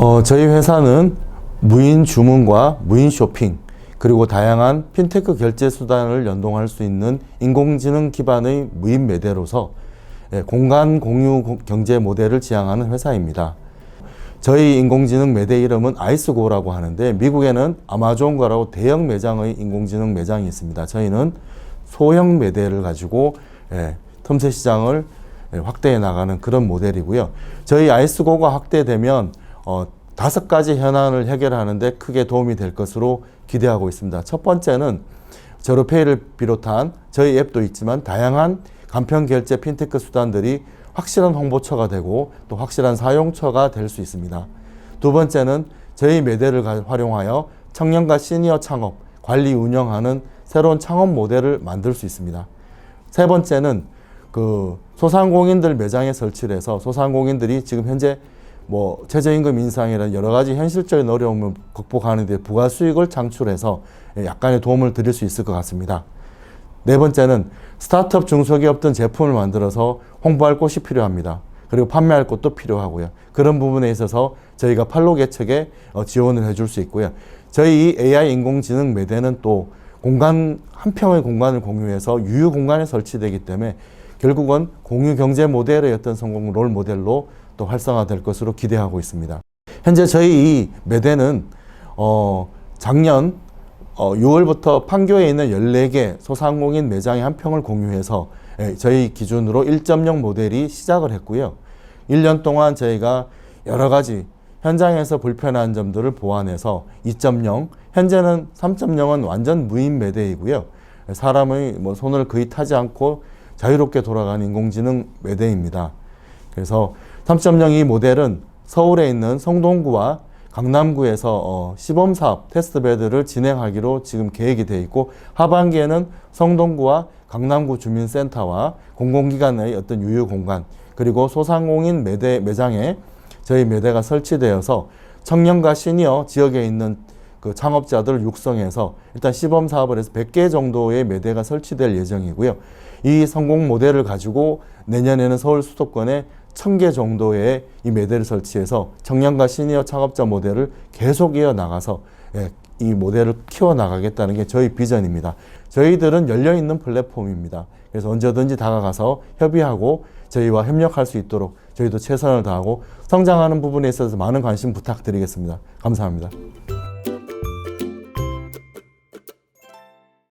어, 저희 회사는 무인 주문과 무인 쇼핑 그리고 다양한 핀테크 결제 수단을 연동할 수 있는 인공지능 기반의 무인 매대로서 예, 공간 공유 고- 경제 모델을 지향하는 회사입니다. 저희 인공지능 매대 이름은 아이스고라고 하는데 미국에는 아마존과라고 대형 매장의 인공지능 매장이 있습니다. 저희는 소형 매대를 가지고 예, 틈새 시장을 예, 확대해 나가는 그런 모델이고요. 저희 아이스고가 확대되면 어, 다섯 가지 현안을 해결하는데 크게 도움이 될 것으로 기대하고 있습니다. 첫 번째는 제로페이를 비롯한 저희 앱도 있지만 다양한 간편 결제 핀테크 수단들이 확실한 홍보처가 되고 또 확실한 사용처가 될 수 있습니다. 두 번째는 저희 매대를 가- 활용하여 청년과 시니어 창업, 관리 운영하는 새로운 창업 모델을 만들 수 있습니다. 세 번째는 그 소상공인들 매장에 설치를 해서 소상공인들이 지금 현재 뭐 최저임금 인상이라는 여러 가지 현실적인 어려움을 극복하는 데 부가 수익을 창출해서 약간의 도움을 드릴 수 있을 것 같습니다. 네 번째는 스타트업 중소기업 등 제품을 만들어서 홍보할 곳이 필요합니다. 그리고 판매할 곳도 필요하고요. 그런 부분에 있어서 저희가 팔로 개척에 어, 지원을 해줄 수 있고요. 저희 이 AI 인공지능 매대는 또 공간 한 평의 공간을 공유해서 유휴 공간에 설치되기 때문에 결국은 공유 경제 모델의 어떤 성공 롤 모델로 또 활성화될 것으로 기대하고 있습니다. 현재 저희 이 매대는 어 작년 어 6월부터 판교에 있는 14개 소상공인 매장의 한 평을 공유해서 예, 저희 기준으로 1.0 모델이 시작을 했고요. 1년 동안 저희가 여러 가지 현장에서 불편한 점들을 보완해서 2.0, 현재는 3.0은 완전 무인 매대이고요. 사람의 뭐 손을 거의 타지 않고 자유롭게 돌아가는 인공지능 매대입니다. 그래서 3.0이 모델은 서울에 있는 성동구와 강남구에서 어, 시범 사업 테스트 베드를 진행하기로 지금 계획이 되어 있고 하반기에는 성동구와 강남구 주민센터와 공공기관의 어떤 유휴 공간 그리고 소상공인 매대 매장에 저희 매대가 설치되어서 청년과 시니어 지역에 있는 그 창업자들을 육성해서 일단 시범 사업을 해서 100개 정도의 매대가 설치될 예정이고요. 이 성공 모델을 가지고 내년에는 서울 수도권에 1000개 정도의 이 매대를 설치해서 청년과 시니어 창업자 모델을 계속 이어 나가서 예, 이 모델을 키워 나가겠다는 게 저희 비전입니다. 저희들은 열려 있는 플랫폼입니다. 그래서 언제든지 다가가서 협의하고 저희와 협력할 수 있도록 저희도 최선을 다하고 성장하는 부분에 있어서 많은 관심 부탁드리겠습니다. 감사합니다.